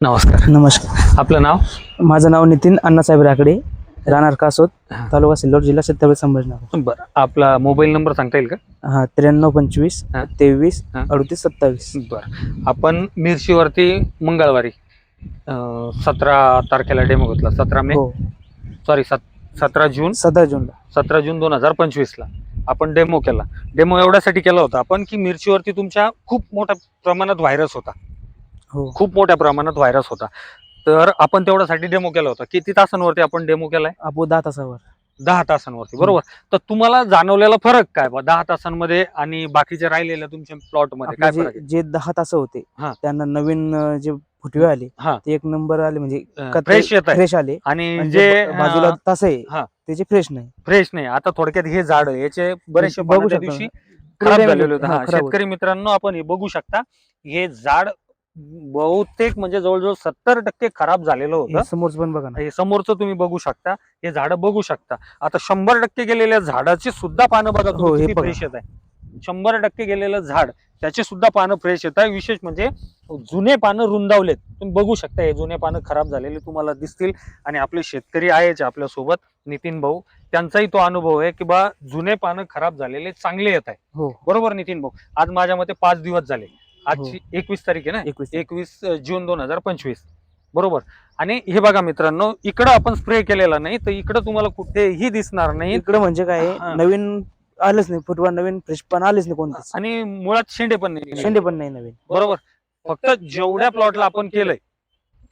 नमस्कार. नमस्कार. आपलं नाव? माझं नाव नितीन अण्णासाहेब राकडे राहणार कासोद. तालुका सिल्लोड जिल्हा छत्रपती संभाजीनगर. बरं. आपला मोबाईल नंबर सांगता येईल का? हा त्र्याण्णव पंचवीस हा. तेवीस हा. अडतीस सत्तावीस. बरं. आपण मिरचीवरती मंगळवारी सतरा तारखेला डेमो घेतला. सतरा मे? हो. सॉरी सतरा जून? सतरा जूनला सतरा जून दोन हजार पंचवीसला आपण डेमो केला. डेमो एवढ्यासाठी केला होता आपण की मिरचीवरती तुमच्या खूप मोठ्या प्रमाणात व्हायरस होता. हो. खूप मोठ्या प्रमाणात व्हायरस होता. तर आपण तेवढ्यासाठी डेमो केला होता. किती तासांवरती आपण डेमो केलाय? आपो दहा तासावर. दहा तासांवरती. बरोबर. तर तुम्हाला जाणवलेला फरक काय? बा दहा तासांमध्ये आणि बाकीचे राहिलेल्या तुमच्या प्लॉटमध्ये काय आपले फरक जे आहे? जे दहा तास होते हा. त्यांना नवीन अं, जे फुटवे आले हा. ते एक नंबर आले म्हणजे अं, फ्रेश येत आहे. फ्रेश आले. आणि आणि जे ब- बाजूला तास आहे हा. त्याचे फ्रेश नाही. फ्रेश नाही. आता थोडक्यात हे झाड याचे बरेचसे बघू शकता. दिवशी खराब झालेले हा, होते. शेतकरी मित्रांनो आपण हे बघू शकता. हे झाड बहुतेक म्हणजे जवळजवळ सत्तर टक्के खराब झालेलं होतं. हे समोरच पण बघा ना. हे समोरचं तुम्ही बघू शकता. हे झाडं बघू शकता. आता शंभर टक्के गेलेल्या झाडाची सुद्धा पानं बघा हो, हे बघा. फ्रेश येत आहे. शंभर टक्के गेलेलं झाड त्याचे सुद्धा पानं फ्रेश येत आहे. विशेष म्हणजे जुने पानं रुंदावलेत. तुम्ही बघू शकता हे जुने पानं खराब झालेले तुम्हाला दिसतील. आणि आपले शेतकरी आहेत आपल्यासोबत नितीन भाऊ. त्यांचाही तो अनुभव आहे की बा जुने पानं खराब झालेले चांगले येत आहे. हो. बरोबर नितीन भाऊ? आज माझ्या मते पाच दिवस झाले. आजची एकवीस तारीख आहे ना? एकवीस एकवीस जून दोन हजार पंचवीस. बरोबर? आणि हे बघा मित्रांनो इकडं आपण स्प्रे केलेला नाही तर इकडं तुम्हाला कुठेही दिसणार नाही. इकडं म्हणजे काय हा. नवीन आलंच नाही फुटवा नवीन फ्रेश पण आलेच नाही कोणतेच. आणि मुळात शेंडे पण नाही. शेंडे पण नाही नवीन. बरोबर? फक्त जेवढ्या प्लॉटला आपण केलंय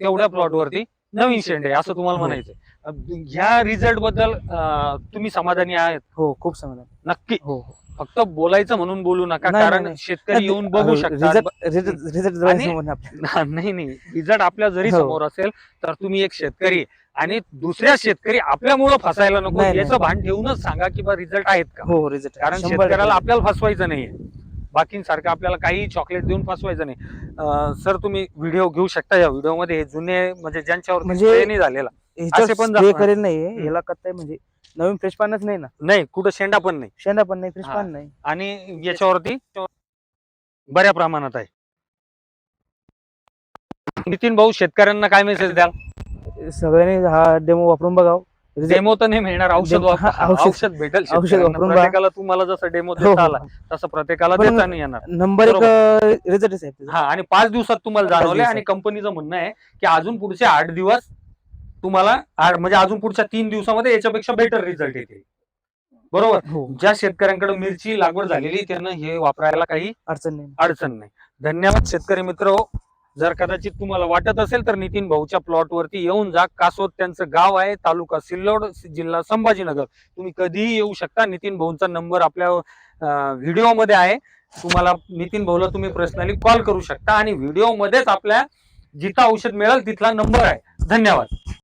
तेवढ्या प्लॉट वरती नवीन शेंडे असं तुम्हाला हो. म्हणायचंय. ह्या रिझल्टबद्दल अं, तुम्ही समाधानी आहेत? हो खूप समाधान. नक्की. हो हो. फक्त बोलायचं म्हणून बोलू नका नाही, कारण नाही. शेतकरी येऊन बघू शकतात. रिझल्ट रिझल्ट आणि- समोर आपल्या नाही नाही. रिझल्ट आपल्या जरी हो. समोर असेल तर तुम्ही एक शेतकरी आहे. आणि दुसऱ्या शेतकरी आपल्यामुळं फसायला नको. नाही, याचं. भान ठेवूनच सांगा की बा रिझल्ट आहेत का? हो रिझल्ट कारण शेतकऱ्याला आपल्याला फसवायचं नाहीये. बाकींसारखं आपल्याला काही चॉकलेट देऊन फसवायचं नाही. सर तुम्ही व्हिडिओ घेऊ शकता या व्हिडिओमध्ये. हे जुने म्हणजे ज्यांच्यावर म्हणजे- नाही झालेला. असे पण. करेल नाही. याला काय म्हणजे नवीन फ्रेश पानच नाही ना? नाही कुठं शेंडा पण नाही. शेंडा पण नाही फ्रेश. पान नाही. आणि याच्यावरती बऱ्या प्रमाणात आहे. नितीन भाऊ शेतकऱ्यांना काय मेसेज द्याल? सगळ्यांनी हा डेमो वापरून बघावं. डेमो तर नाही मिळणार औषध औषध- भेटेल औषध. प्रत्येकाला तुम्हाला जसं डेमो हो, देता हो. आला तसं प्रत्येकाला देता नाही येणार. नंबर एक रिझल्ट हा आणि पाच दिवसात तुम्हाला जाणवले. आणि कंपनीचं म्हणणं आहे की अजून पुढचे आठ दिवस तुम्हाला म्हणजे अजून पुढच्या तीन दिवसामध्ये याच्यापेक्षा बेटर रिझल्ट येतील. बरोबर? हो. ज्या शेतकऱ्यांकडे मिरची लागवड झालेली त्यांना हे वापरायला काही अडचण नाही. अडचण नाही. धन्यवाद शेतकरी मित्र. जर कदाचित तुम्हाला वाटत असेल तर नितीन भाऊच्या प्लॉट वरती येऊन जा. कासोद त्यांचं गाव आहे तालुका सिल्लोड जिल्हा संभाजीनगर. तुम्ही कधीही येऊ शकता. नितीन भाऊंचा नंबर आपल्या व्हिडिओमध्ये आहे. तुम्हाला नितीन भाऊला तुम्ही पर्सनली कॉल करू शकता. आणि व्हिडिओमध्येच आपल्या जिथं औषध मिळेल तिथला नंबर आहे. धन्यवाद.